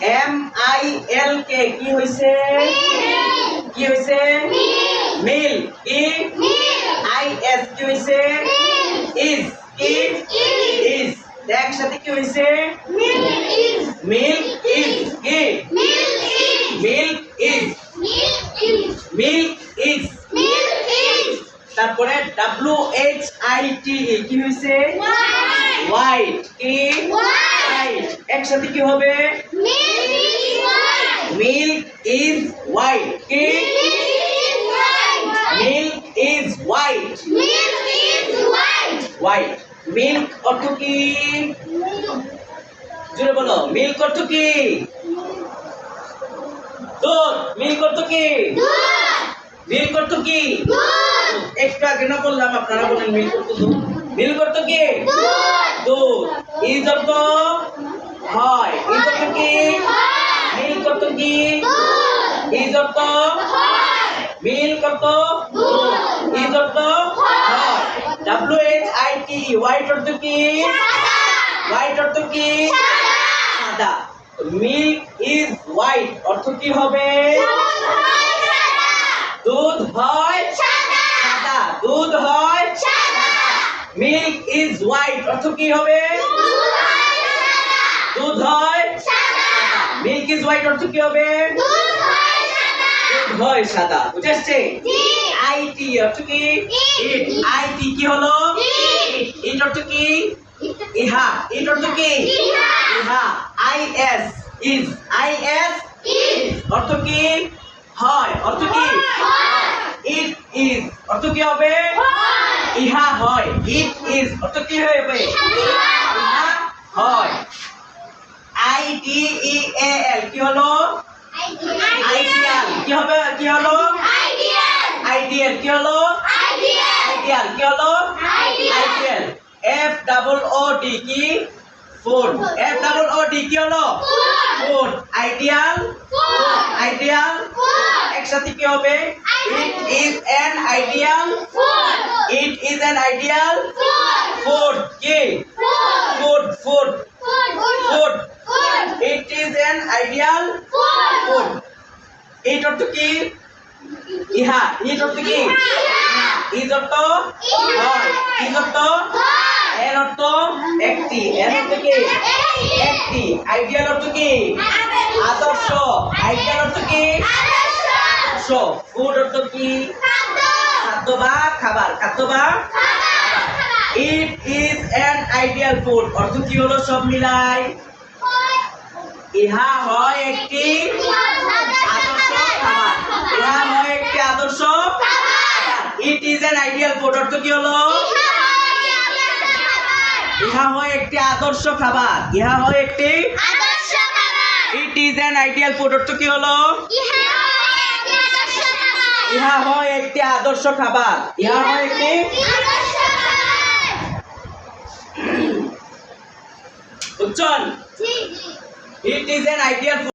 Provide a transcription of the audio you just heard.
M I L কে কি হইছে? কি হইছে? মিল। কি আই এস কি হইছে? ইজ। কি ইজ। একসাথে কি হইছে? মিল ইজ। কি মিল ইজ। Mill is. তারপরে ডাব্লিউ এইচ আই টি কি হইছে? হোয়াইট কি হোয়াইট একসাথে কি হবে? মিল্ক ইজ হোয়াইট কি milk is white white milk অর্থ কি? জুড়ে বলো মিল্ক অর্থ কি? দুধ। মিল্ক অর্থ কি? মিল্ক অর্থ কি? একটু আগে না বললাম আপনারা বলেন মিল্ক অর্থ দুধ মিল্ক অর্থ কি? দুধ। ইজ অর্থ হয় ইজ অর্থ কি মিল্ক অর্থ কি ইজ অর্থ মিল্ক অর্থ ইজ অর্থ হয় W H I T white অর্থ কি হোয়াইট অর্থ কি সাদা মিল্ক ইজ হোয়াইট অর্থ কি হবে দুধ হয় সাদা দুধ হয় মিল্ক ইজ হোয়াইট অর্থ কি হবে দুধ হয় মিল্ক ইজ হোয়াইট অর্থ কি হবে দুধ হয় সাদা বুঝে আসছে আইটি অর্থ কি ইট আইটি কি হলো? ইট অর্থ কি ইহা ইট অর্থ কি ইহা. I S is I S অর্থ কি? হয় অর্থ কি? ইট ইজ অর্থ কি হবে? ইহা হয় ইট ইজ অর্থ কি হবে ইহা হয়। আই টি ই এ এল কি হলো আইডিয়াল কি হবে কি হলো আইডিয়াল কি হলো আইডিয়াল কি হলো ideal F double O D কি phone F double O D কি হলো ফোন আইডিয়াল আইডিয়াল একসাথে কি হবে it is an ideal it is an ideal food কি food food food it is an ideal food it অর্থ কি? ইহা। ইট অর্থ কি? ইজ অর্থ? হয়। ইজ অর্থ? এর অর্থ? একটি। এর অর্থ কি? একটি। আইডিয়াল অর্থ কি? আদর্শ। আইডিয়াল অর্থ কি? আদর্শ। ফুড অর্থ কি? খাদ্য। বা খাবার। খাদ্য বা it is an ideal food অর্থ কি হলো? সব মিলাই। ইহা হয় একটি ইহা হয় একটি আদর্শ। It is an ideal food অর্থ কি হলো? ইহা হয় একটি আদর্শ খাবার। ইহা হয় একটি it is an ideal food অর্থ কি হলো? ইহা হয় একটি আদর্শ খাবার। ইহা হয় একটি বুঝছেন ইট ইজ অ্যান আইডিয়াল